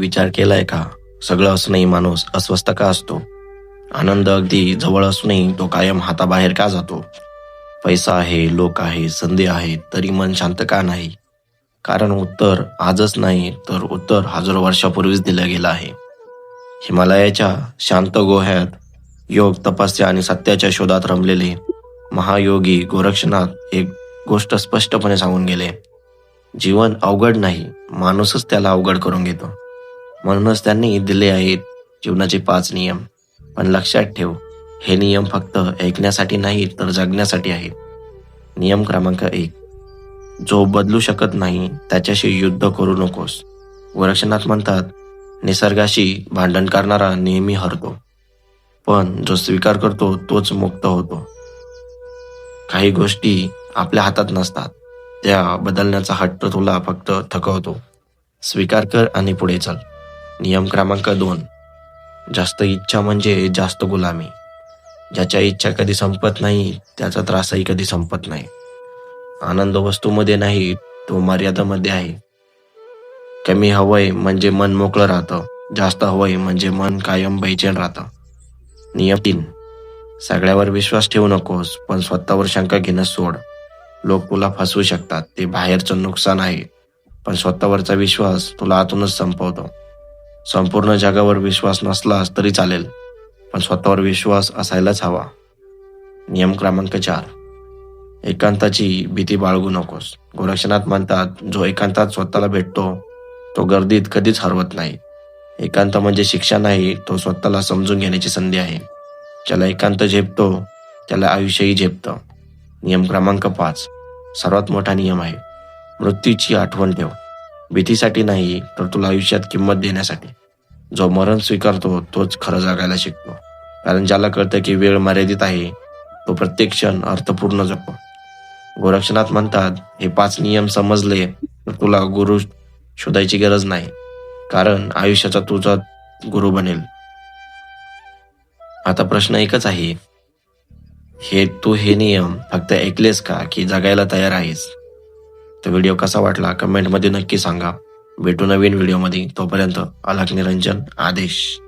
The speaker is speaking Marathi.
विचार केलाय का? सगळं असूनही माणूस अस्वस्थ का असतो? आनंद अगदी जवळ असूनही तो कायम हाताबाहेर का जातो? पैसा आहे लोक आहे संधी आहे तरी मन शांत का नाही? कारण उत्तर आजच नाही तर उत्तर हजारो वर्षापूर्वीच दिलं गेलं आहे. हिमालयाच्या शांत गोह्यात योग तपस्या आणि सत्याच्या शोधात रमलेले महायोगी गोरक्षनाथ एक गोष्ट स्पष्टपणे सांगून गेले. जीवन अवघड नाही माणूसच त्याला अवघड करून घेतो. म्हणूनच त्यांनी दिले आहेत जीवनाचे पाच नियम. पण लक्षात ठेव हे नियम फक्त ऐकण्यासाठी नाही तर जगण्यासाठी आहेत. नियम क्रमांक एक. जो बदलू शकत नाही त्याच्याशी युद्ध करू नकोस. गोरक्षनाथ म्हणतात निसर्गाशी भांडण करणारा नेहमी हरतो. पण जो स्वीकार करतो तोच मुक्त होतो. काही गोष्टी आपल्या हातात नसतात. त्या बदलण्याचा हट्ट तुला फक्त थकवतो. स्वीकार कर आणि पुढे चल. नियम क्रमांक दोन. जास्त इच्छा म्हणजे जास्त गुलामी. ज्याच्या इच्छा कधी संपत नाही त्याचा त्रासही कधी संपत नाही. आनंद वस्तूमध्ये नाही तो मर्यादामध्ये आहे. कमी हवंय म्हणजे मन मोकळं राहतं. जास्त हवंय म्हणजे मन कायम बैचेन राहतं. नियम तीन. सगळ्यावर विश्वास ठेवू नकोस पण स्वतःवर शंका घेणं सोड. लोक तुला फसवू शकतात ते बाहेरचं नुकसान आहे. पण स्वतःवरचा विश्वास तुला आतूनच संपवतो. संपूर्ण जगावर विश्वास नसलास तरी चालेल पण स्वतःवर विश्वास असायलाच हवा. नियम क्रमांक चार. एकांताची भीती बाळगू नकोस. गोरक्षनाथ म्हणतात जो एकांतात स्वतःला भेटतो तो गर्दीत कधीच हरवत नाही. एकांत म्हणजे शिक्षा नाही तो स्वतःला समजून घेण्याची संधी आहे. ज्याला एकांत झेपतो त्याला आयुष्यही झेपतं. नियम क्रमांक पाच. सर्वात मोठा नियम आहे मृत्यूची आठवण ठेव भीतीसाठी नाही तर तुला आयुष्यात किंमत देण्यासाठी. जो मरण स्वीकारतो तोच खरं जगायला शिकतो. कारण ज्याला कळतं की वेळ मर्यादित आहे तो प्रत्येक क्षण अर्थपूर्ण जगतो. गोरक्षनाथ म्हणतात हे पाच नियम समजले तर तुला गुरु शोधायची गरज नाही. कारण आयुष्याचा तुझा गुरु बनेल. आता प्रश्न एकच आहे. हे तू हे नियम फक्त ऐकलेस का की जगायला तयार आहेस? तर व्हिडिओ कसा वाटला कमेंटमध्ये नक्की सांगा. भेटू नवीन व्हिडिओमध्ये. तोपर्यंत अलग निरंजन. आदेश.